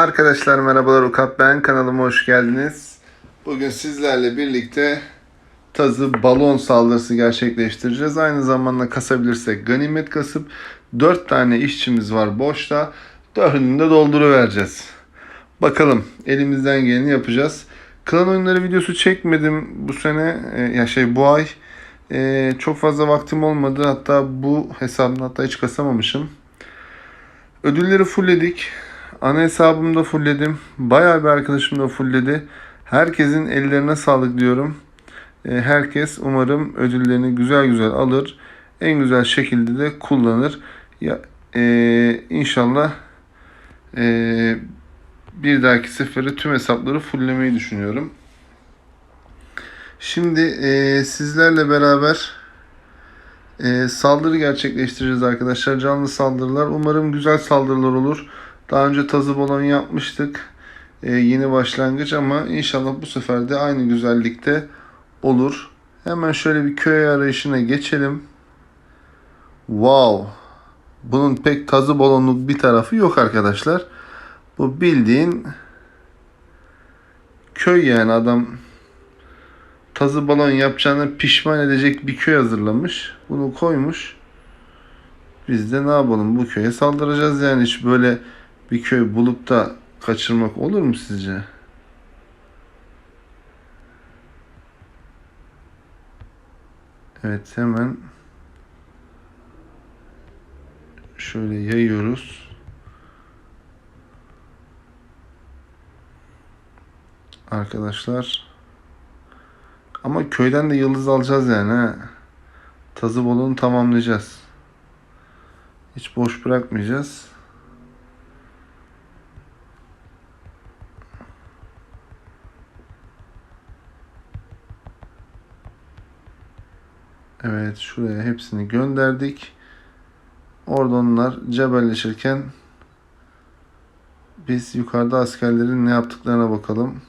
Arkadaşlar merhabalar Ukap ben kanalıma hoş geldiniz. Bugün sizlerle birlikte tazı balon saldırısı gerçekleştireceğiz. Aynı zamanda kasabilirsek ganimet kasıp 4 tane işçimiz var boşta. Dördünü de dolduruvereceğiz. Bakalım elimizden geleni yapacağız. Klan oyunları videosu çekmedim bu sene e, ya şey bu ay. E, çok fazla vaktim olmadı. Hatta bu hesabımda hatta hiç kasamamışım. Ödülleri fullledik. Ana hesabımda fullledim. Bayağı bir arkadaşım da fullledi. Herkesin ellerine sağlık diyorum. E, Herkes umarım ödüllerini güzel güzel alır. En güzel şekilde de kullanır. Ya e, inşallah e, bir dahaki sefere tüm hesapları fulllemeyi düşünüyorum. Şimdi e, sizlerle beraber e, saldırı gerçekleştireceğiz arkadaşlar. Canlı saldırılar. Umarım güzel saldırılar olur. Daha önce tazı balon yapmıştık. E, yeni başlangıç ama inşallah bu sefer de aynı güzellikte olur. Hemen şöyle bir köy arayışına geçelim. Wow. Bunun pek tazı balonluk bir tarafı yok arkadaşlar. Bu bildiğin köy yani adam tazı balon yapacağını pişman edecek bir köy hazırlamış. Bunu koymuş. Biz de ne yapalım bu köye saldıracağız yani hiç böyle bir köy bulup da kaçırmak olur mu sizce? Evet hemen şöyle yayıyoruz. Arkadaşlar ama köyden de yıldız alacağız yani ha. Tazı balonu tamamlayacağız. Hiç boş bırakmayacağız. Evet şuraya hepsini gönderdik. Orada onlar cebelleşirken biz yukarıda askerlerin ne yaptıklarına bakalım.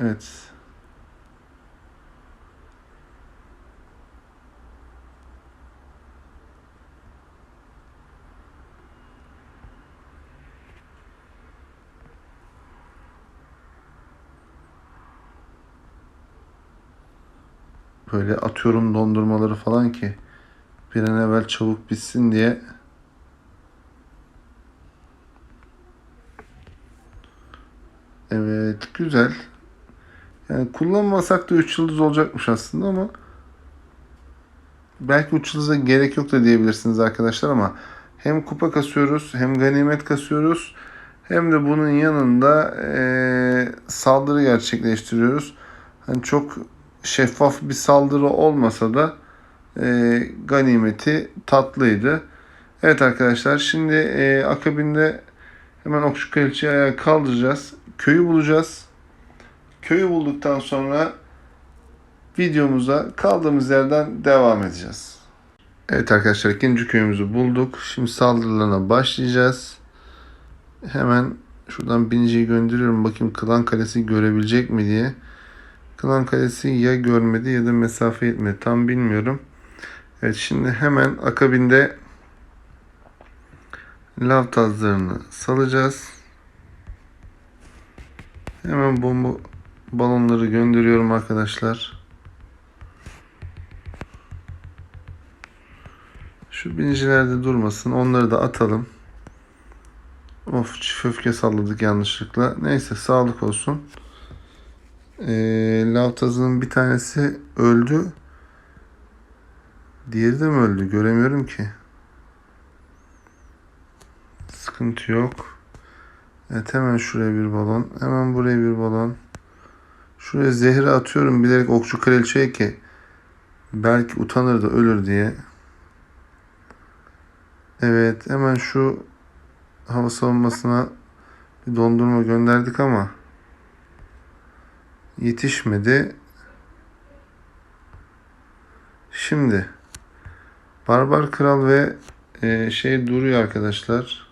Evet. Böyle atıyorum dondurmaları falan ki bir an evvel çabuk bitsin diye. Evet güzel. Yani kullanmasak da 3 yıldız olacakmış aslında ama belki 3 yıldıza gerek yok da diyebilirsiniz arkadaşlar ama hem kupa kasıyoruz hem ganimet kasıyoruz hem de bunun yanında e, saldırı gerçekleştiriyoruz. Hani çok şeffaf bir saldırı olmasa da e, ganimeti tatlıydı. Evet arkadaşlar şimdi e, akabinde hemen Okçu Kraliçe'yi ayağa kaldıracağız. Köyü bulacağız. Köyü bulduktan sonra videomuza kaldığımız yerden devam edeceğiz. Evet arkadaşlar ikinci köyümüzü bulduk. Şimdi saldırılarına başlayacağız. Hemen şuradan biniciyi gönderiyorum. Bakayım Klan Kalesi görebilecek mi diye. Klan Kalesi ya görmedi ya da mesafe yetmedi. Tam bilmiyorum. Evet şimdi hemen akabinde lav tazlarını salacağız. Hemen bomba balonları gönderiyorum arkadaşlar. Şu biniciler de durmasın. Onları da atalım. Of çift öfke salladık yanlışlıkla. Neyse sağlık olsun. Ee, lav tazının bir tanesi öldü. Diğeri de mi öldü? Göremiyorum ki. Sıkıntı yok. Evet hemen şuraya bir balon. Hemen buraya bir balon. Şuraya zehri atıyorum bilerek okçu kraliçeye ki belki utanır da ölür diye. Evet hemen şu hava savunmasına bir dondurma gönderdik ama yetişmedi. Şimdi Barbar Kral ve e, şey duruyor arkadaşlar.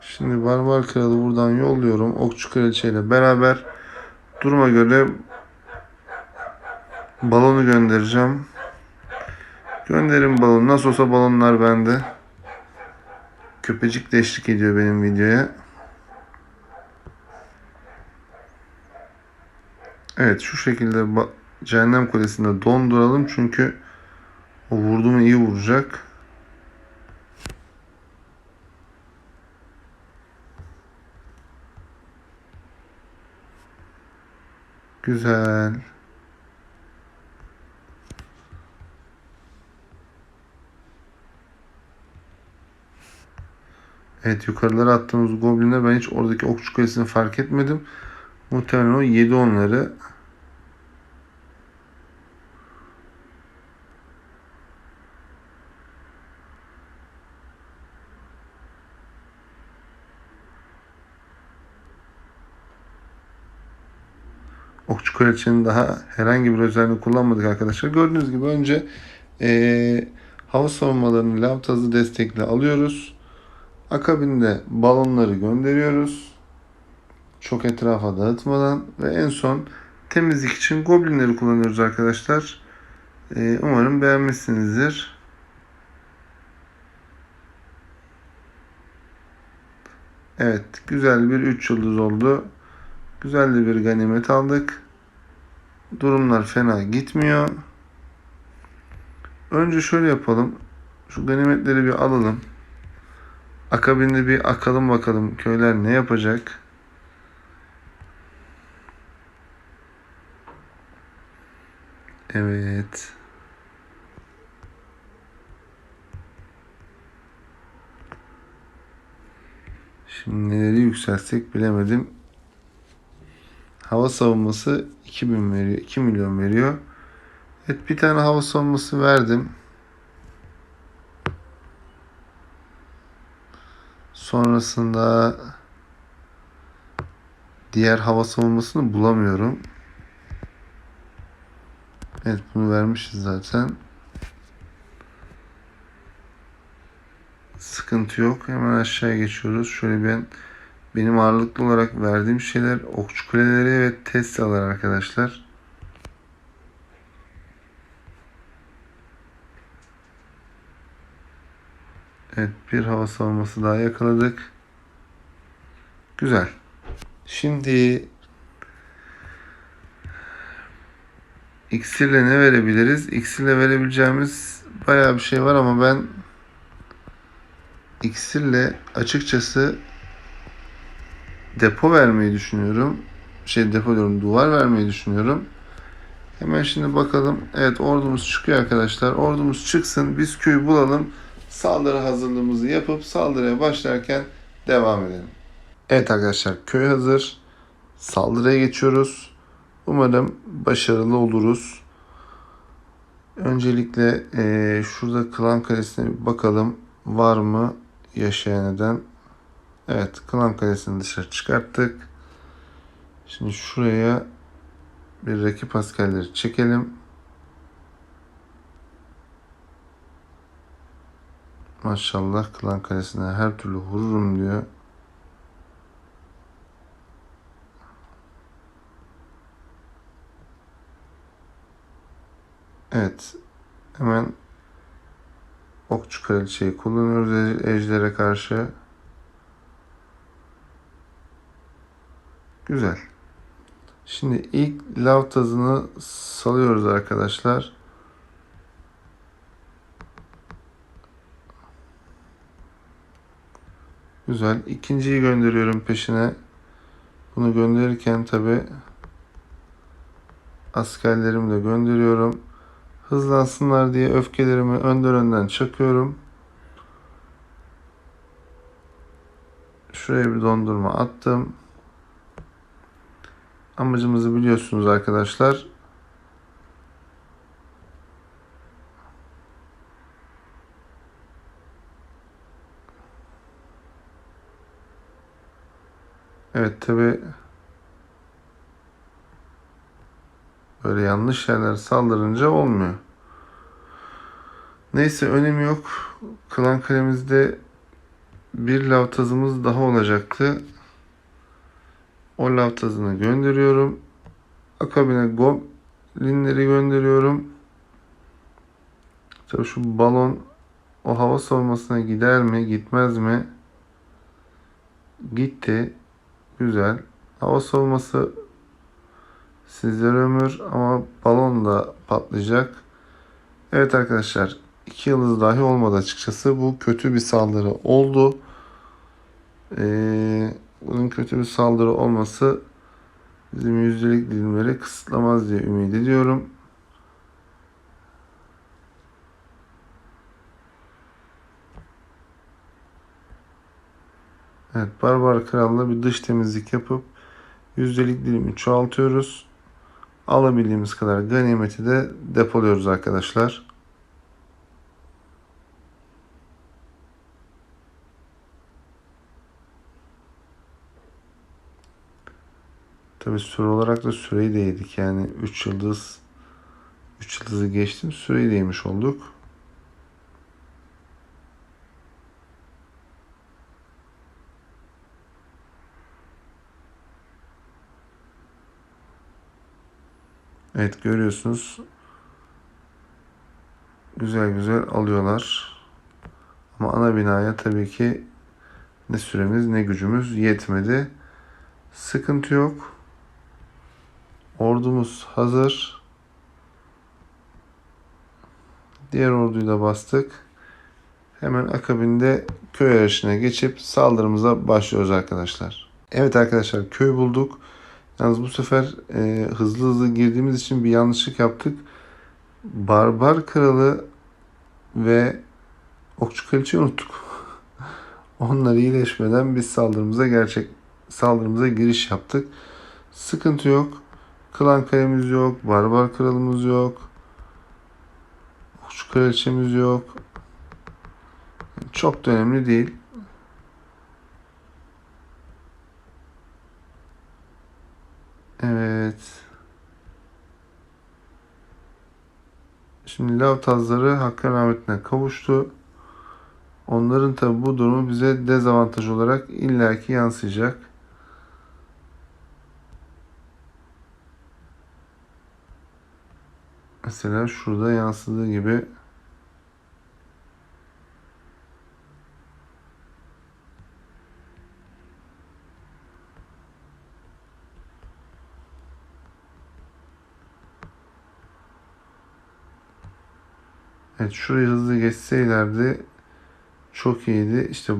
Şimdi Barbar Kralı buradan yolluyorum. Okçu Kraliçe ile beraber duruma göre Balonu göndereceğim. Gönderin balonu. Nasıl olsa balonlar bende. Köpecik de eşlik ediyor benim videoya. Evet şu şekilde cehennem kulesinde donduralım çünkü o vurdu iyi vuracak. Güzel. Evet yukarılara attığımız goblinler ben hiç oradaki okçu kulesini fark etmedim. Muhtemelen o yedi onları. Okçu kraliçenin daha herhangi bir özelliğini kullanmadık arkadaşlar. Gördüğünüz gibi önce eee, hava savunmalarını lav tazı destekle alıyoruz. Akabinde balonları gönderiyoruz. Çok etrafa dağıtmadan ve en son temizlik için goblinleri kullanıyoruz arkadaşlar. Eee, umarım beğenmişsinizdir. Evet, güzel bir 3 yıldız oldu. Güzel de bir ganimet aldık. Durumlar fena gitmiyor. Önce şöyle yapalım. Şu ganimetleri bir alalım. Akabinde bir akalım bakalım köyler ne yapacak. Evet. Şimdi neleri yükseltsek bilemedim. Hava savunması 2000 veriyor. 2 milyon veriyor. Evet bir tane hava savunması verdim. Sonrasında diğer hava savunmasını bulamıyorum. Evet bunu vermişiz zaten. Sıkıntı yok. Hemen aşağıya geçiyoruz. Şöyle ben benim ağırlıklı olarak verdiğim şeyler okçu kuleleri ve Tesla'lar arkadaşlar. Evet bir hava savunması daha yakaladık. Güzel. Şimdi iksirle ne verebiliriz? İksirle verebileceğimiz bayağı bir şey var ama ben iksirle açıkçası depo vermeyi düşünüyorum. Şey depo diyorum duvar vermeyi düşünüyorum. Hemen şimdi bakalım. Evet ordumuz çıkıyor arkadaşlar. Ordumuz çıksın. Biz köyü bulalım. Saldırı hazırlığımızı yapıp saldırıya başlarken devam edelim. Evet arkadaşlar köy hazır. Saldırıya geçiyoruz. Umarım başarılı oluruz. Öncelikle eee, şurada Klan Kalesi'ne bir bakalım. Var mı yaşayan eden? Evet, Klan Kalesi'ni dışarı çıkarttık. Şimdi şuraya bir rakip askerleri çekelim. Maşallah Klan Kalesi'ne her türlü vururum diyor. Evet. Hemen Okçu Kraliçeyi kullanıyoruz ej- ejdere karşı. Güzel. Şimdi ilk lav tazını salıyoruz arkadaşlar. Güzel. İkinciyi gönderiyorum peşine. Bunu gönderirken tabi askerlerimi de gönderiyorum. Hızlansınlar diye öfkelerimi önden önden çakıyorum. Şuraya bir dondurma attım. Amacımızı biliyorsunuz arkadaşlar. Evet tabi böyle yanlış yerler saldırınca olmuyor. Neyse önemi yok. Klan kalemizde bir lav tazımız daha olacaktı. O lav tazını gönderiyorum. Akabine go linleri gönderiyorum. Tabii şu balon o hava savunmasına gider mi, gitmez mi? Gitti. Güzel. Hava savunması sizlere ömür ama balon da patlayacak. Evet arkadaşlar, iki yıldız dahi olmadı açıkçası. Bu kötü bir saldırı oldu. Ee, bunun kötü bir saldırı olması bizim yüzdelik dilimleri kısıtlamaz diye ümit ediyorum. Evet, Barbar Kral'la bir dış temizlik yapıp yüzdelik dilimi çoğaltıyoruz. Alabildiğimiz kadar ganimeti de depoluyoruz arkadaşlar. Tabi süre olarak da süreyi de yedik. Yani 3 yıldız 3 yıldızı geçtim. Süreyi de yemiş olduk. Evet görüyorsunuz. Güzel güzel alıyorlar. Ama ana binaya tabii ki ne süremiz ne gücümüz yetmedi. Sıkıntı yok. Ordumuz hazır. Diğer orduyu da bastık. Hemen akabinde köy yarışına geçip saldırımıza başlıyoruz arkadaşlar. Evet arkadaşlar köy bulduk. Yalnız bu sefer e, hızlı hızlı girdiğimiz için bir yanlışlık yaptık. Barbar kralı ve okçu kraliçeyi unuttuk. Onlar iyileşmeden biz saldırımıza gerçek saldırımıza giriş yaptık. Sıkıntı yok. Klan kalemiz yok. Barbar kralımız yok. Okçu kraliçemiz yok. Çok da önemli değil. Evet. Şimdi lav tazları hakkın rahmetine kavuştu. Onların tabi bu durumu bize dezavantaj olarak illaki yansıyacak. Mesela şurada yansıdığı gibi Evet şurayı hızlı geçseylerdi çok iyiydi. İşte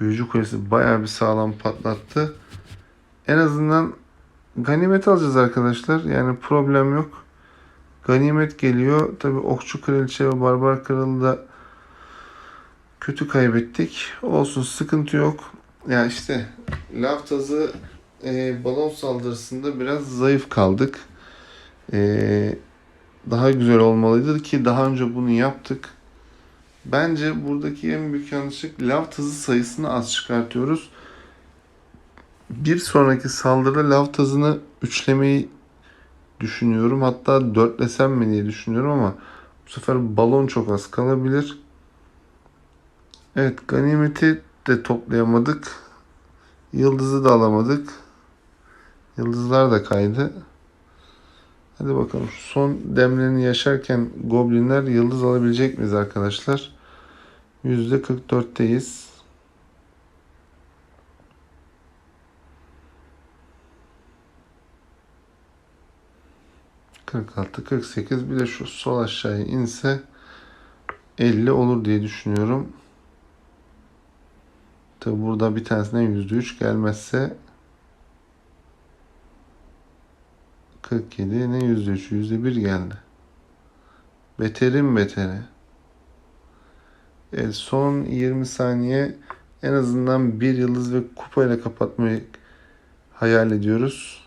Büyücü Kulesi bayağı bir sağlam patlattı. En azından ganimet alacağız arkadaşlar. Yani problem yok. Ganimet geliyor. Tabi Okçu Kraliçe ve Barbar Kralı da kötü kaybettik. Olsun sıkıntı yok. Ya yani işte Laftaz'ı e, balon saldırısında biraz zayıf kaldık. E, daha güzel olmalıydı ki daha önce bunu yaptık. Bence buradaki en büyük yanlışlık lav tazı sayısını az çıkartıyoruz. Bir sonraki saldırıda lav tazını üçlemeyi düşünüyorum. Hatta dörtlesem mi diye düşünüyorum ama bu sefer balon çok az kalabilir. Evet ganimeti de toplayamadık. Yıldızı da alamadık. Yıldızlar da kaydı. Hadi bakalım son demlerini yaşarken goblinler yıldız alabilecek miyiz arkadaşlar? %44'teyiz. ...46, 48 bir de şu sol aşağıya inse... ...50 olur diye düşünüyorum. Tabi burada bir tanesinden %3 gelmezse 47 ne %3 %1 geldi. Beterin beteri. Evet, son 20 saniye en azından bir yıldız ve kupayla kapatmayı hayal ediyoruz.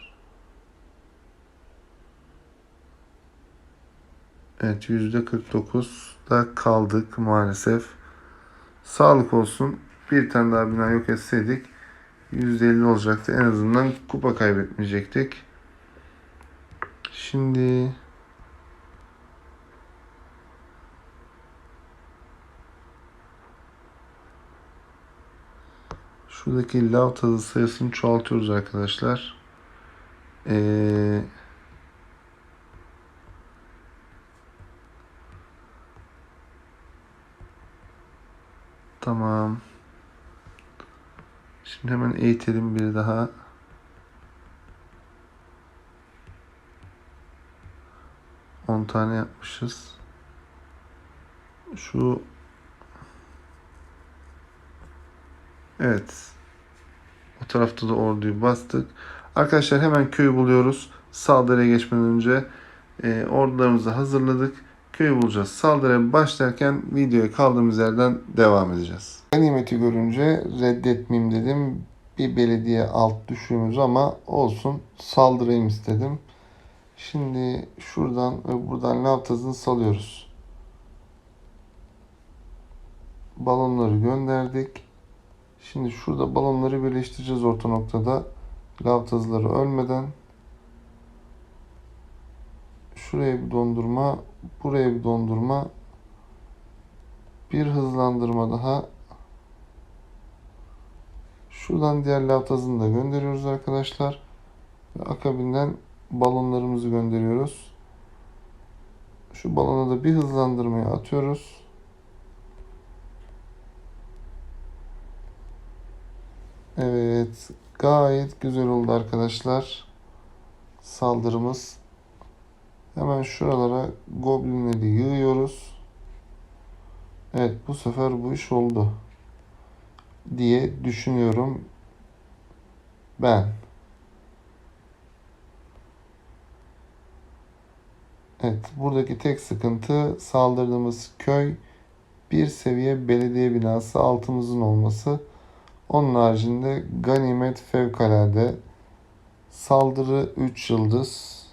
Evet %49'da kaldık maalesef. Sağlık olsun. Bir tane daha bina yok etseydik %50 olacaktı. En azından kupa kaybetmeyecektik. Şimdi Şuradaki lav tazı sayısını çoğaltıyoruz arkadaşlar. Ee, tamam. Şimdi hemen eğitelim bir daha. On tane yapmışız. Şu Evet. O tarafta da orduyu bastık. Arkadaşlar hemen köyü buluyoruz. Saldırıya geçmeden önce e, ordularımızı hazırladık. Köyü bulacağız. Saldırıya başlarken videoya kaldığımız yerden devam edeceğiz. Ganimeti görünce reddetmeyeyim dedim. Bir belediye alt düşüğümüz ama olsun saldırayım istedim. Şimdi şuradan ve buradan lavtazını salıyoruz. Balonları gönderdik. Şimdi şurada balonları birleştireceğiz orta noktada. Lavtazları ölmeden. Şuraya bir dondurma, buraya bir dondurma. Bir hızlandırma daha. Şuradan diğer lavtazını da gönderiyoruz arkadaşlar. Ve akabinden balonlarımızı gönderiyoruz. Şu balona da bir hızlandırmaya atıyoruz. Evet, gayet güzel oldu arkadaşlar. Saldırımız. Hemen şuralara goblinleri yığıyoruz. Evet, bu sefer bu iş oldu diye düşünüyorum ben. Evet, buradaki tek sıkıntı saldırdığımız köy bir seviye belediye binası altımızın olması. Onun haricinde ganimet fevkalade. Saldırı 3 yıldız.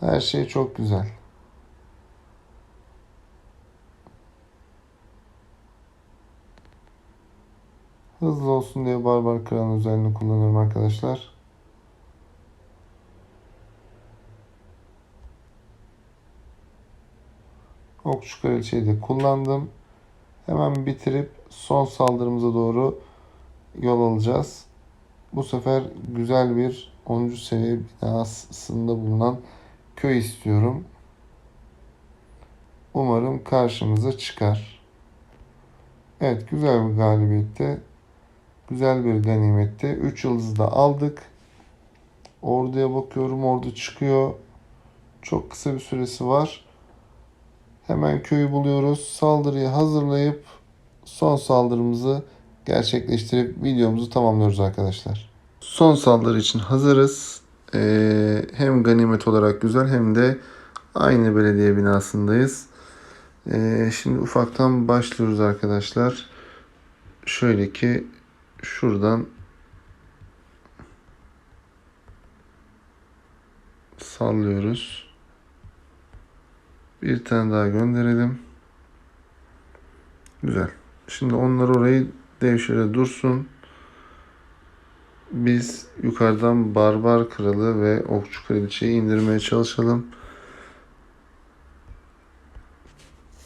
Her şey çok güzel. Hızlı olsun diye barbar kıran özelliğini kullanıyorum arkadaşlar. Okçu kraliçeyi de kullandım. Hemen bitirip son saldırımıza doğru yol alacağız. Bu sefer güzel bir 10. seviye binasında bulunan köy istiyorum. Umarım karşımıza çıkar. Evet güzel bir galibiyette. Güzel bir ganimette. 3 yıldızı da aldık. Orduya bakıyorum. Ordu çıkıyor. Çok kısa bir süresi var. Hemen köyü buluyoruz. Saldırıyı hazırlayıp son saldırımızı gerçekleştirip videomuzu tamamlıyoruz arkadaşlar. Son saldırı için hazırız. Ee, hem ganimet olarak güzel hem de aynı belediye binasındayız. Ee, şimdi ufaktan başlıyoruz arkadaşlar. Şöyle ki şuradan sallıyoruz. Bir tane daha gönderelim. Güzel. Şimdi onlar orayı devşire dursun. Biz yukarıdan barbar kralı ve okçu kraliçeyi indirmeye çalışalım.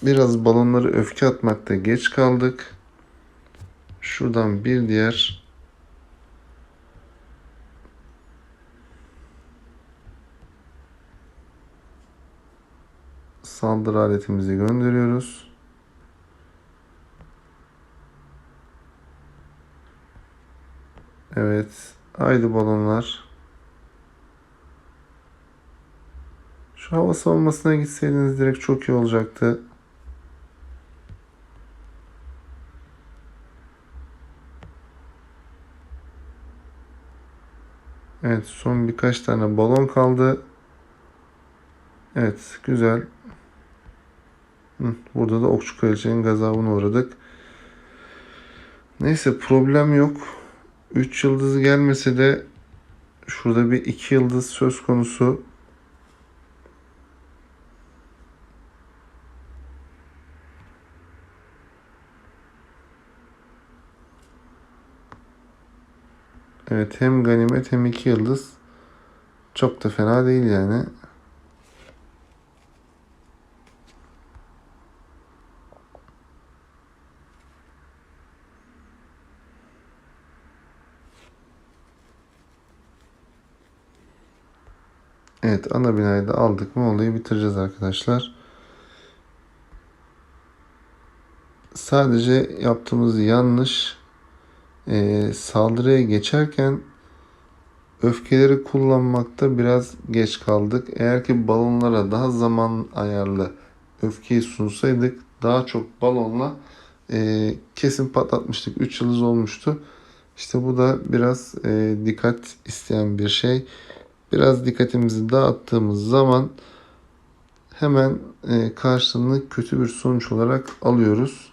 Biraz balonları öfke atmakta geç kaldık. Şuradan bir diğer saldırı aletimizi gönderiyoruz. Evet. Haydi balonlar. Şu hava savunmasına gitseydiniz direkt çok iyi olacaktı. Evet son birkaç tane balon kaldı. Evet güzel. Burada da okçu kraliçenin gazabına uğradık. Neyse problem yok. 3 yıldız gelmese de şurada bir 2 yıldız söz konusu. Evet hem ganimet hem 2 yıldız. Çok da fena değil yani. Evet ana binayı da aldık mı olayı bitireceğiz arkadaşlar. sadece yaptığımız yanlış e, saldırıya geçerken öfkeleri kullanmakta biraz geç kaldık. Eğer ki balonlara daha zaman ayarlı öfkeyi sunsaydık daha çok balonla e, kesin patlatmıştık. 3 yıldız olmuştu. İşte bu da biraz e, dikkat isteyen bir şey. Biraz dikkatimizi dağıttığımız zaman hemen e, karşılığını kötü bir sonuç olarak alıyoruz.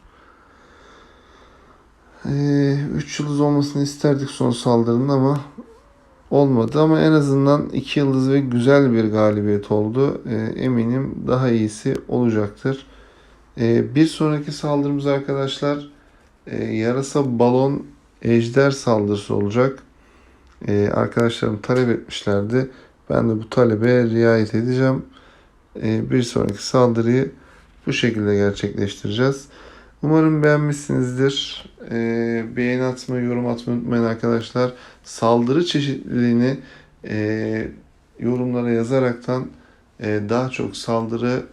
3 yıldız olmasını isterdik son saldırının ama olmadı ama en azından 2 yıldız ve güzel bir galibiyet oldu. E, eminim daha iyisi olacaktır. E, bir sonraki saldırımız arkadaşlar e, yarasa balon ejder saldırısı olacak. E, arkadaşlarım talep etmişlerdi. Ben de bu talebe riayet edeceğim. E, bir sonraki saldırıyı bu şekilde gerçekleştireceğiz. Umarım beğenmişsinizdir. E, beğeni atmayı, yorum atmayı unutmayın arkadaşlar. Saldırı çeşitliliğini e, yorumlara yazaraktan e, daha çok saldırı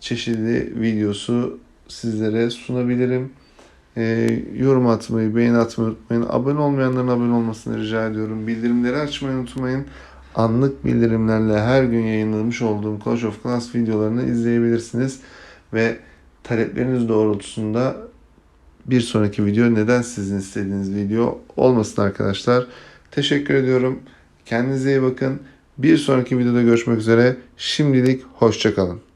çeşitli videosu sizlere sunabilirim. E, yorum atmayı, beğeni atmayı unutmayın. Abone olmayanların abone olmasını rica ediyorum. Bildirimleri açmayı unutmayın. Anlık bildirimlerle her gün yayınlamış olduğum Clash of Clans videolarını izleyebilirsiniz. Ve talepleriniz doğrultusunda bir sonraki video neden sizin istediğiniz video olmasın arkadaşlar. Teşekkür ediyorum. Kendinize iyi bakın. Bir sonraki videoda görüşmek üzere. Şimdilik hoşçakalın.